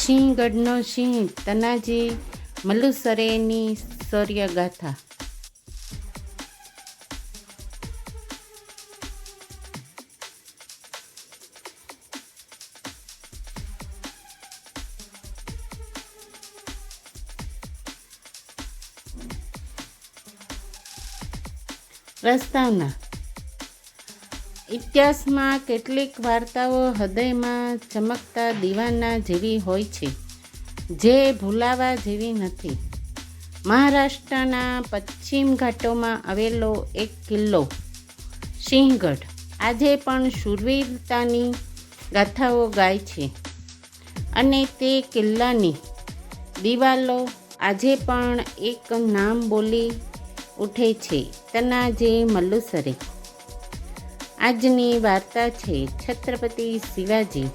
સિંહગઢનો સિંહ તનાજી મલ્લુસરેની શૌર્યગાથા. પ્રસ્તાવના ઇતિહાસમાં કેટલીક વાર્તાઓ હૃદયમાં ચમકતા દીવાના જેવી હોય છે, જે ભૂલાવા જેવી નથી. મહારાષ્ટ્રના પશ્ચિમ ઘાટોમાં આવેલો એક કિલ્લો, સિંહગઢ, આજે પણ શૂરવીરતાની ગાથાઓ ગાય છે. અને તે કિલ્લાની દિવાલો આજે પણ એક નામ બોલી ઉઠે છે તનાજી મલ્લુસરે. આજની વાર્તા છે છત્રપતિ શિવાજી.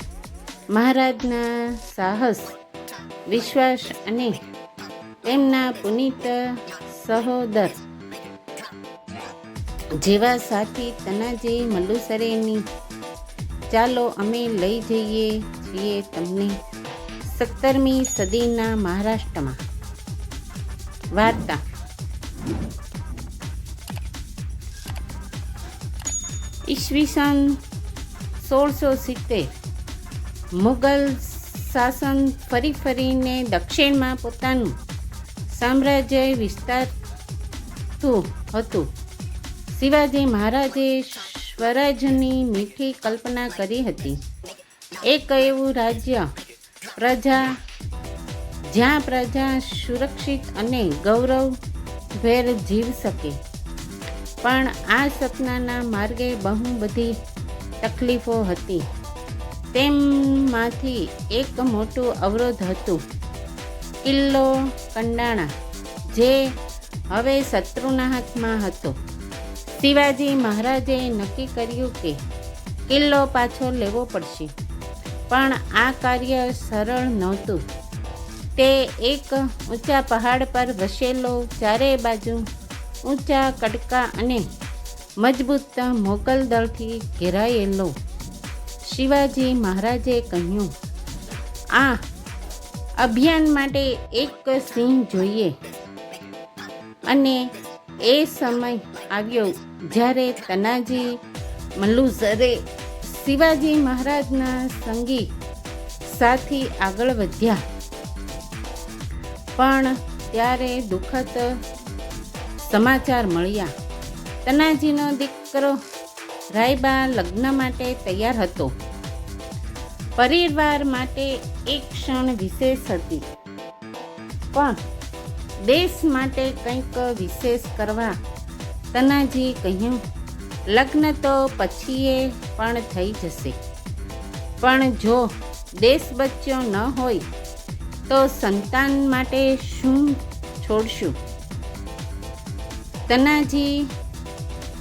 મહારાજના સાહસ, વિશ્વાસ અને તેમના પુનિત સહોદર. જેવા સાથી તનાજી મલુસરેની ચાલો અમે લઈ જઈએ છીએ તમને સત્તરમી સદીના મહારાષ્ટ્રમાં. વાર્તા. ઈસવીસન સોળસો સિત્તેર. મુગલ શાસન ફરી ફરીને દક્ષિણમાં પોતાનું સામ્રાજ્ય વિસ્તારતું હતું. શિવાજી મહારાજે સ્વરાજની મીઠી કલ્પના કરી હતી. એક એવું રાજ્ય, પ્રજા, જ્યાં પ્રજા સુરક્ષિત અને ગૌરવભેર જીવ શકે. પણ આ સપનાના માર્ગે બહુ બધી તકલીફો હતી. તેમાંથી એક મોટું અવરોધ હતું. કિલ્લો, કંડાણા, જે હવે શત્રુના હાથમાં હતો. શિવાજી મહારાજે નક્કી કર્યું કે કિલ્લો પાછો લેવો પડશે. પણ આ કાર્ય સરળ નહોતું. તે એક ઊંચા પહાડ પર વસેલો ચારે બાજુ ઊંચા કડકા અને મજબૂત મોગલદળથી ઘેરાયેલો શિવાજી મહારાજે કહ્યું, આ અભિયાન માટે એક સિંહ જોઈએ. અને એ સમય આવ્યો જ્યારે તનાજી મલુઝરે શિવાજી મહારાજના સંગી સાથી આગળ વધ્યા. પણ ત્યારે દુઃખદ સમાચાર મળ્યા. તનાજીનો દીકરો રાયબા લગ્ન માટે તૈયાર હતો. પરિવાર માટે એક ક્ષણ વિશેષ હતી. પણ દેશ માટે કંઈક વિશેષ કરવા તનાજી કહ્યું, લગ્ન તો પછીએ પણ થઈ જશે. પણ જો દેશ બચ્યો ન હોય, તો સંતાન માટે શું છોડશું? તનાજી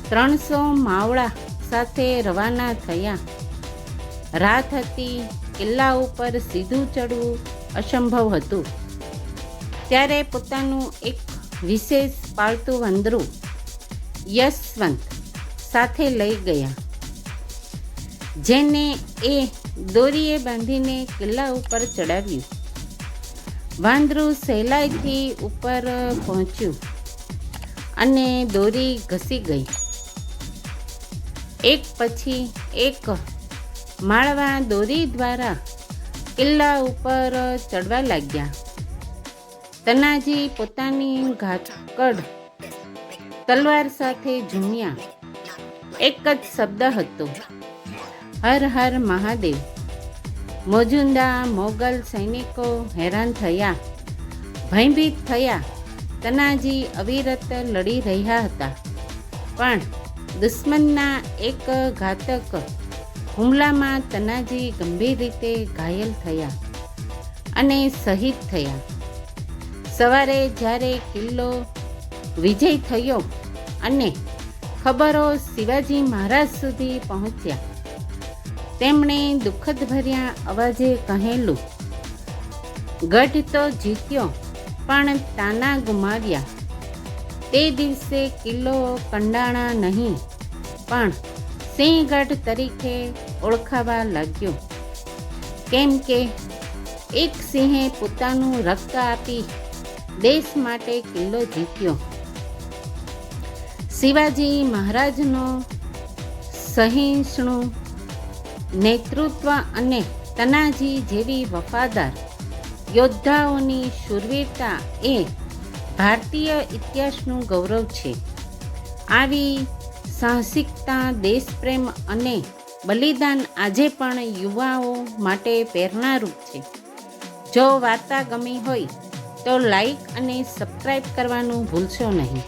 ત્રણસો માવડા સાથે રવાના થયા. રાત હતી, કિલ્લા ઉપર સીધું ચડવું અસંભવ હતું. ત્યારે પોતાનું એક વિશેષ પાળતું વંદરું યશવંત સાથે લઈ ગયા. જેને એ દોરીએ બાંધીને કિલ્લા ઉપર ચડાવ્યું. વાંદરું સહેલાઈથી ઉપર પહોંચ્યું. અને દોરી ઘસી ગઈ. એક પછી એક માળવા દોરી દ્વારા કિલ્લા ઉપર ચડવા લાગ્યા. તનાજી પોતાની ઘાટકડ તલવાર સાથે ઝૂમ્યા. એક જ શબ્દ હતો, હર હર મહાદેવ. મોજુંદા મોગલ સૈનિકો હેરાન થયા, ભયભીત થયા. તનાજી અવિરત લડી રહ્યા હતા. પણ દુશ્મનના એક ઘાતક હુમલામાં તનાજી ગંભીર રીતે ઘાયલ થયા અને શહીદ થયા. સવારે જ્યારે કિલ્લો વિજય થયો અને ખબરો શિવાજી મહારાજ સુધી પહોંચ્યા, તેમણે દુઃખદ ભર્યા અવાજે કહેલું, ગઢ તો જીત્યો પણ તાના ગુમાવ્યા. તે દિવસે કિલ્લો કંડાણા નહીં, પણ સિંહગઢ તરીકે ઓળખાવા લાગ્યો. કેમ કે એક સિંહે પોતાનું રક્ત આપી દેશ માટે કિલ્લો જીત્યો. શિવાજી મહારાજનો સહિષ્ણુ નેતૃત્વ અને તનાજી જેવી વફાદાર યોદ્ધાઓની શૂરવીરતા એ ભારતીય ઇતિહાસનું ગૌરવ છે. આવી સાહસિકતા, દેશપ્રેમ અને બલિદાન આજે પણ યુવાઓ માટે પ્રેરણારૂપ છે. જો વાર્તા ગમી હોય તો લાઈક અને સબસ્ક્રાઈબ કરવાનું ભૂલશો નહીં.